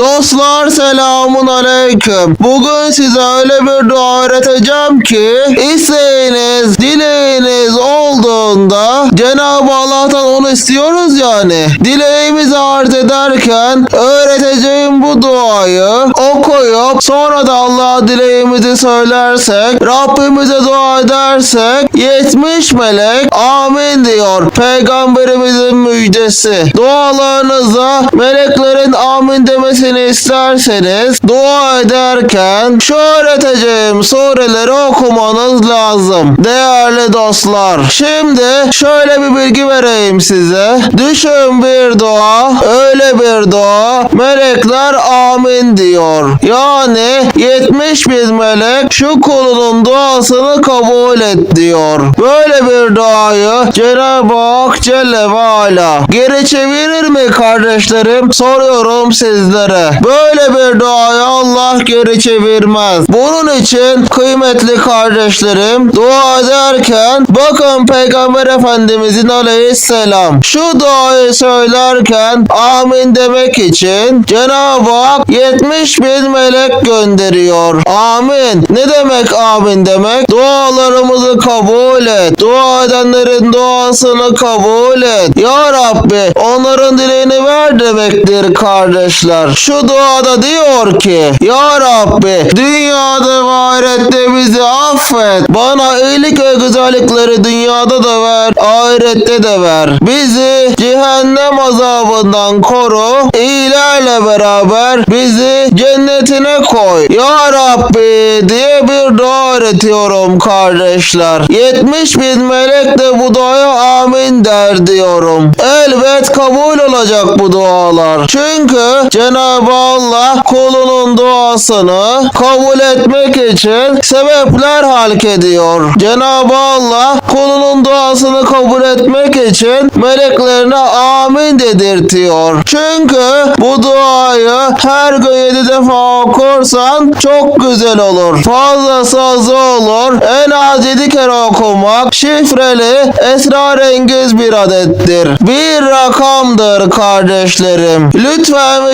Dostlar selamun aleyküm. Bugün size öyle bir dua öğreteceğim ki isteğiniz, dileğiniz olduğunda Cenab-ı Allah'tan onu istiyoruz yani. Dileğimizi arz ederken öğreteceğim bu duayı okuyup sonra da Allah'a dileğimizi söylersek Rabbimize dua edersek 70 melek amin diyor. Peygamberimizin müjdesi. Dualarınıza meleklerin amin demesini isterseniz dua ederken şu öğreteceğim sureleri okumanız lazım. Değerli dostlar. Şimdi şöyle bir bilgi vereyim size. Düşün bir dua, öyle bir dua. Melekler amin diyor. Yani 70 bin melek şu kulunun duasını kabul et diyor. Böyle bir duayı Cenab-ı Hak Celle ve Ala geri çevirir mi kardeşlerim? Soruyorum sizlere. Böyle bir duayı Allah geri çevirmez. Bunun için kıymetli kardeşlerim dua ederken bakın Peygamber Efendimizin aleyhisselam şu duayı söylerken amin demek için Cenab-ı Hak 70 bin melek gönderiyor. Amin. Ne demek amin demek? Dualarımızı kabul et. Dua edenlerin duasını kabul et. Ya Rabbi onların dileğini ver demektir kardeşler. Şu duada diyor ki Ya Rabbi dünyada ve ahirette bizi affet. Bana iyilik ve güzellikleri dünyada da ver, ahirette de ver. Bizi cehennem azabından koru. İyilerle beraber bizi cennetine koy. Ya Rabbi diye bir dua öğretiyorum kardeşler. 70 bin melek de bu duaya amin der diyorum. Elbet kabul olacak bu dualar. Çünkü Cenab-ı Allah kulunun duasını kabul etmek için sebepler halk ediyor. Cenab-ı Allah kulunun duasını kabul etmek için meleklerine amin dedirtiyor. Çünkü bu duayı her gün yedi defa okursan çok güzel olur. Fazlası azı olur. En az yedi kere okumak şifreli esrarengiz bir adettir. Bir rakamdır kardeşlerim. Lütfen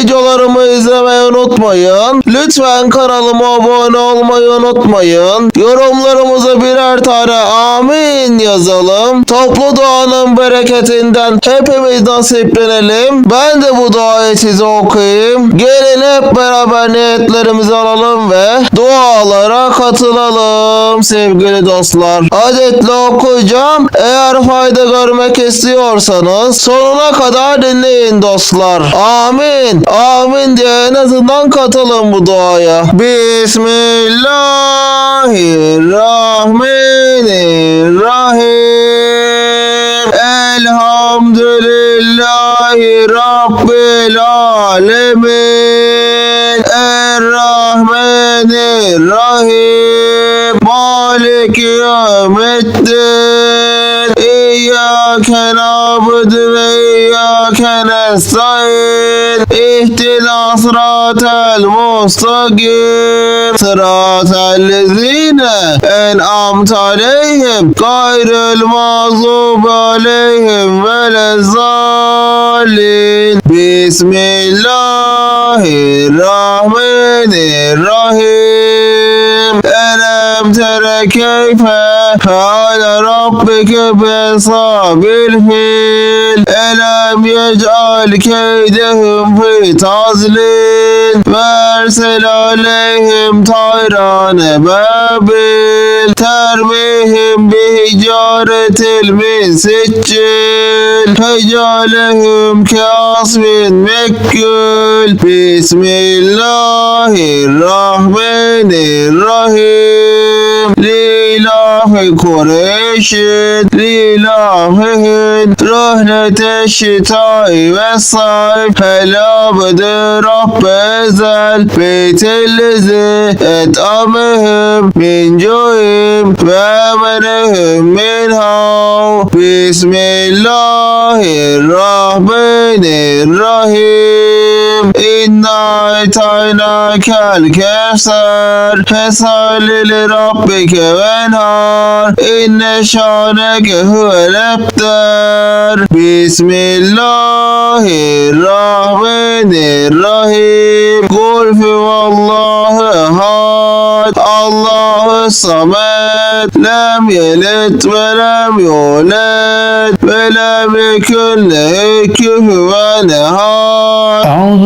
videolarımı izlemeyi unutmayın. Lütfen kanalıma abone olmayı unutmayın. Yorumlarımıza birer tane amin yazalım. Toplu duanın bereketinden hepimiz nasiplenelim. Ben de bu duayı size okuyayım. Gelin hep beraber niyetlerimizi alalım ve dualara katılalım sevgili dostlar. Adetli okuyacağım. Eğer fayda görmek istiyorsanız sonuna kadar dinleyin dostlar. Amin. Amin diye en azından katılın bu duaya. Bismillahirrahmanirrahim. Elhamdülillahi Rabbil alemin. Errahmanirrahim. Maliki yevmiddin. İyyâke na'budu ve iyyâke nestaîn. İhdina sıratel mustakim. Sıratel lezîne en'amte aleyhim. Gayril mağzubi aleyhim ve lezzalin. Bismillahirrahmanirrahim. ألم تر كيف فعل ربك بأصحاب الفيل Elem yec'al keydehum fi tazlin. Versel aleyhim tayrane babil. Termihim bihicaretil min siccil. Fecalehum kasmin إله قريش لإلههم رهنة الشتاء والصيف. هلا عبد رب ذا البيت الذي أطعمهم من جوعهم وأمنهم من هو بسم الله الرحمن الرحيم. İnna etaynakel kevser Fesalli li rabbike venhar İnne şaneke huvel ebter Bismillahirrahmanirrahim. Kul huvallahu ehad Allahu samet. Lem yelit ve lem yulet Ve lem yekun lehu kufuven ehad أعوذ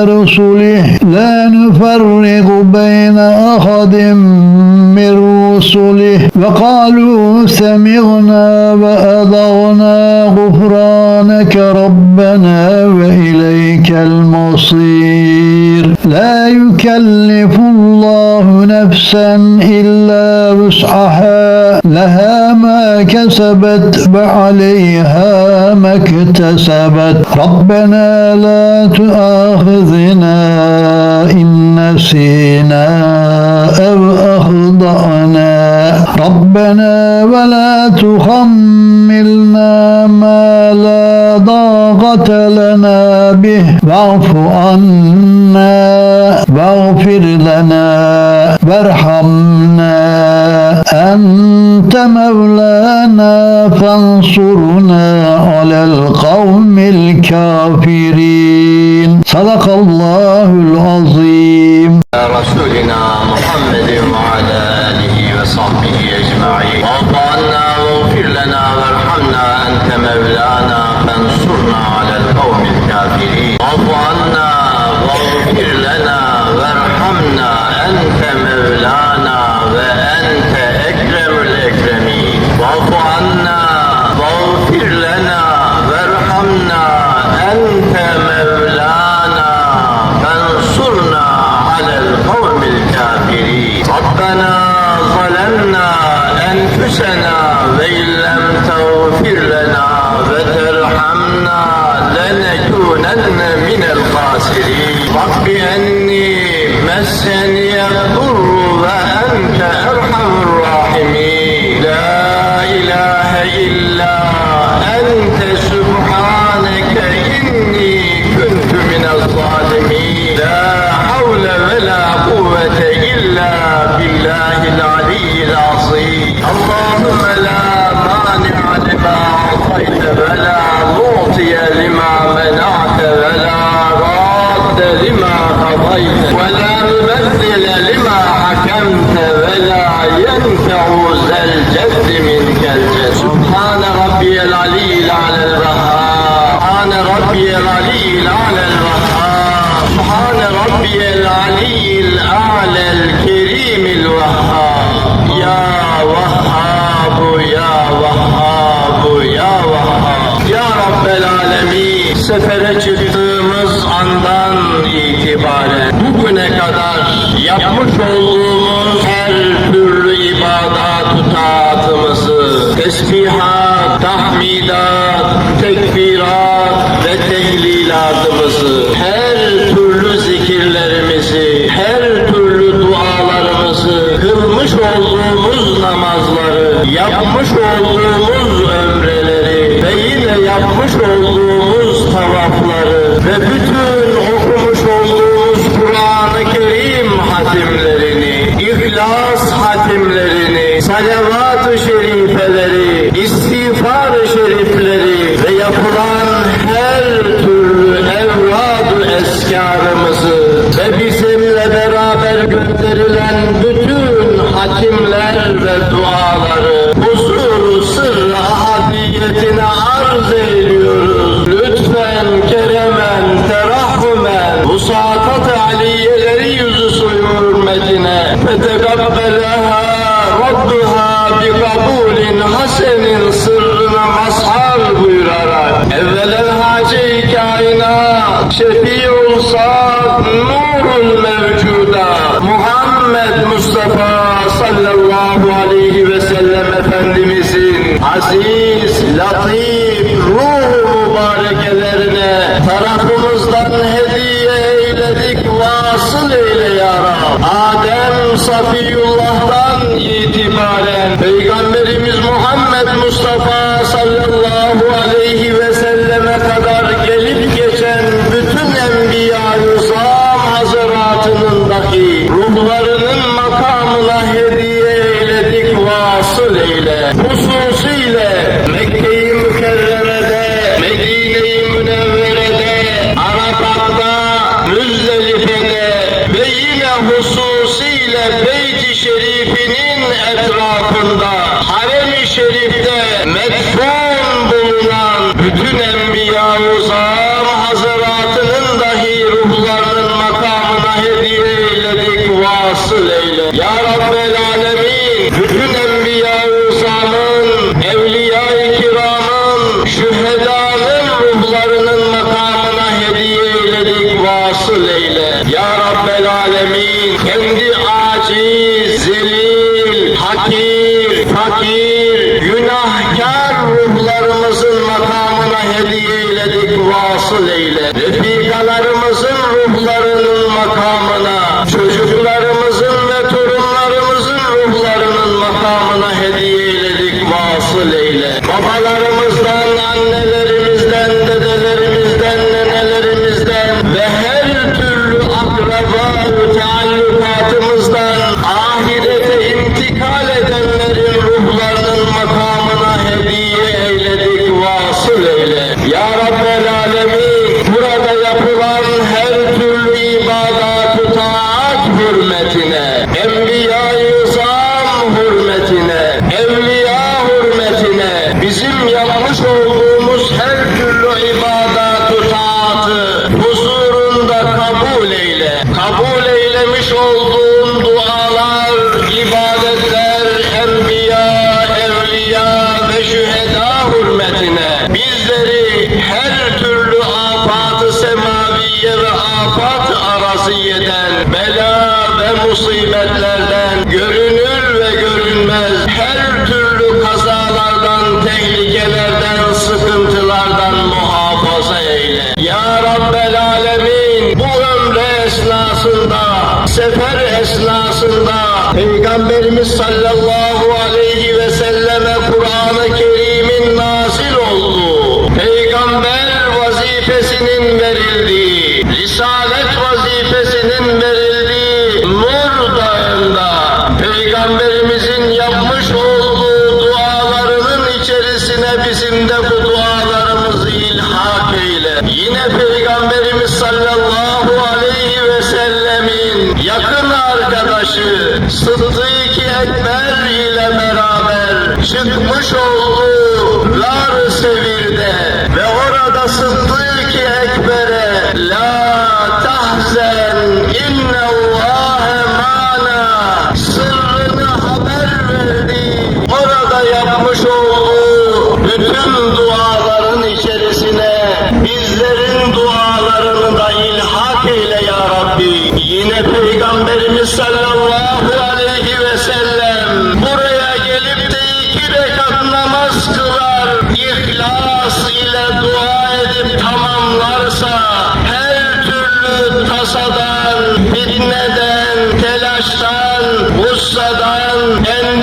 ورسله لا نفرق بين أحد من رسله. وقالوا سمعنا وأطعنا غفرانك ربنا وإليك المصير. لا يكلف الله نفسا إلا وسعها لها ما كسبت وعليها ما اكتسبت. ربنا لا تؤاخذنا إن نسينا أو أخطأنا. ربنا ولا تحملنا ما ضاقة لنا به واعف عنا واغفر لنا وارحمنا أنت مولانا فانصرنا على القوم الكافرين صدق الله العظيم رسولنا لنا وارحمنا أنت مولانا فانصرنا على القوم الكافرين. ربنا واغفر لنا وارحمنا أنت مولانا وأنت أكرم الأكرمين. واعف عنا واغفر لنا وارحمنا أنت مولانا فانصرنا على القوم الكافرين. ربنا ظلمنا أنفسنا اللہ علی sefere çıktığımız andan itibaren bugüne kadar yapmış olduğumuz her türlü ibadat taatımızı tesbihat, tahmidat, tekbirat ve tehlilatımızı her türlü zikirlerimizi, her türlü dualarımızı, kılmış olduğumuz namazları, yapmış olduğumuz ömreleri ve yine yapmış olduğumuz tavafları ve bütün okumuş olduğumuz Kur'an-ı Kerim hatimlerini, İhlas hatimlerini, salavat-ı şerifeleri, istiğfar-ı şerifleri ve yapılan her türlü evrad-ı eskarımızı ve bizimle beraber gönderilen bütün hatimler ve duaları saat aliyeleri yüzü suyu hürmetine ve tegabbelaha Rabbuha bi kabulin hasenin sırrına mazhar buyurarak. Evvelen hacı kainat şefiul saat nurul mevcuda. Muhammed Mustafa sallallahu aleyhi ve sellem Efendimizin aziz, latif Osman Safiyullah'tan itibaren Peygamberimiz Muhammed Mustafa sallallahu aleyhi ve selleme kadar gelip geçen bütün enbiya-i hazaratının dahi ruhlarının makamına hediye eyledik vasıl eyle. Hususiyle Mekke-i Mükerreme'de, Medine-i Münevvere'de, Arafat'ta, Müzdelife'de ve yine husus Nebi'nin etrafında harem-i şerifte metfun bulunan bütün enbiya-ı ফাঁসি জেল ফাঁকি sefer esnasında Peygamberimiz sallallahu aleyhi ve selleme Kur'an-ı Kerim'in nazil olduğu, peygamber vazifesinin verildiği,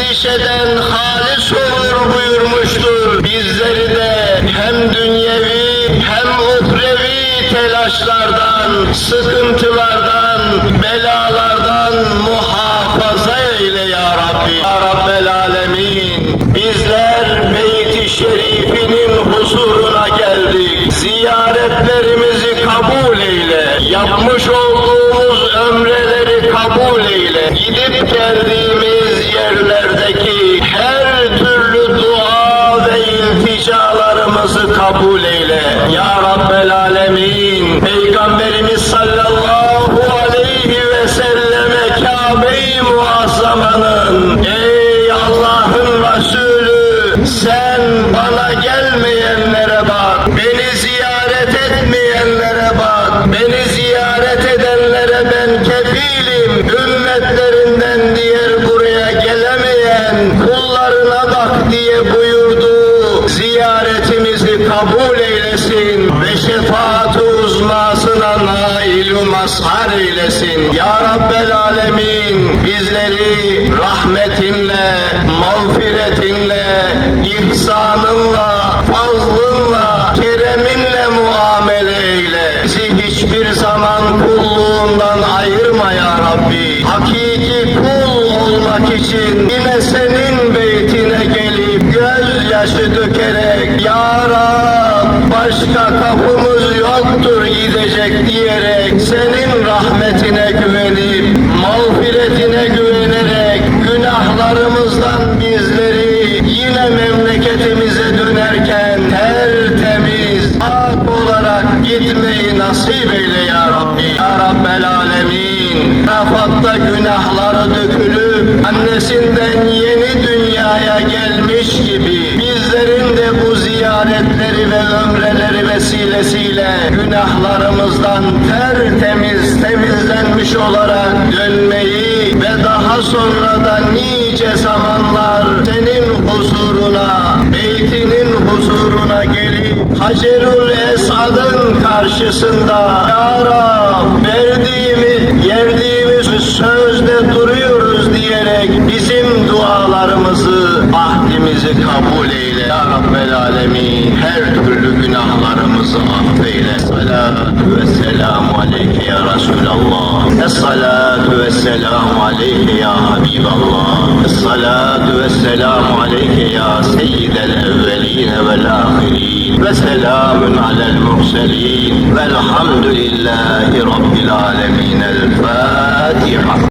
endişeden halis olur buyurmuştur. Bizleri de hem dünyevi hem uhrevi telaşlardan, sıkıntılardan, belalardan muhafaza eyle ya Rabbi. Ya Rabbel Alemin. Bizler Beyt-i Şerif'inin huzuruna geldik. Ziyaretlerimizi kabul eyle. Yapmış olduğumuz ömreleri kabul eyle. Gidip geldiğimiz রব্বুল আলামিন এই mazhar eylesin. Ya Rabbel Alemin bizleri rahmetinle, mağfiretinle, ihsanınla, fazlınla, kereminle muamele eyle. Bizi hiçbir zaman kulluğundan ayırma ya Rabbi. Hakiki kul olmak için yine senin beytine gelip gözyaşı dökerek Ya Rab başka kapımız yoktur gidecek diyerek senin rahmetine güvenip mağfiretine güvenerek günahlarımızdan bizleri yine memleketimize dönerken tertemiz ak olarak gitmeyi nasip eyle ya Rabbi ya Rabbel Rafat'ta günahları dökülüp annesinden yeni dünyaya gelmiş ziyaretleri ve ömreleri vesilesiyle günahlarımızdan tertemiz temizlenmiş olarak dönmeyi ve daha sonra da nice zamanlar senin huzuruna, beytinin huzuruna gelip Hacerül Esad'ın karşısında Ya Rab verdiğimiz, yerdiğimiz sözde duruyoruz diyerek bizim dualarımızı, ahdimizi kabul Rabbel Alemin. Her türlü günahlarımızı affeyle. Salatu ve selamu aleyke ya Resulallah. Essalatu ve selamu aleyke ya Habiballah. Essalatu ve selamu aleyke ya seyyidel evveline vel ahirin. Ve selamun alel murselin. Velhamdülillahi Rabbil alemin. El Fatiha.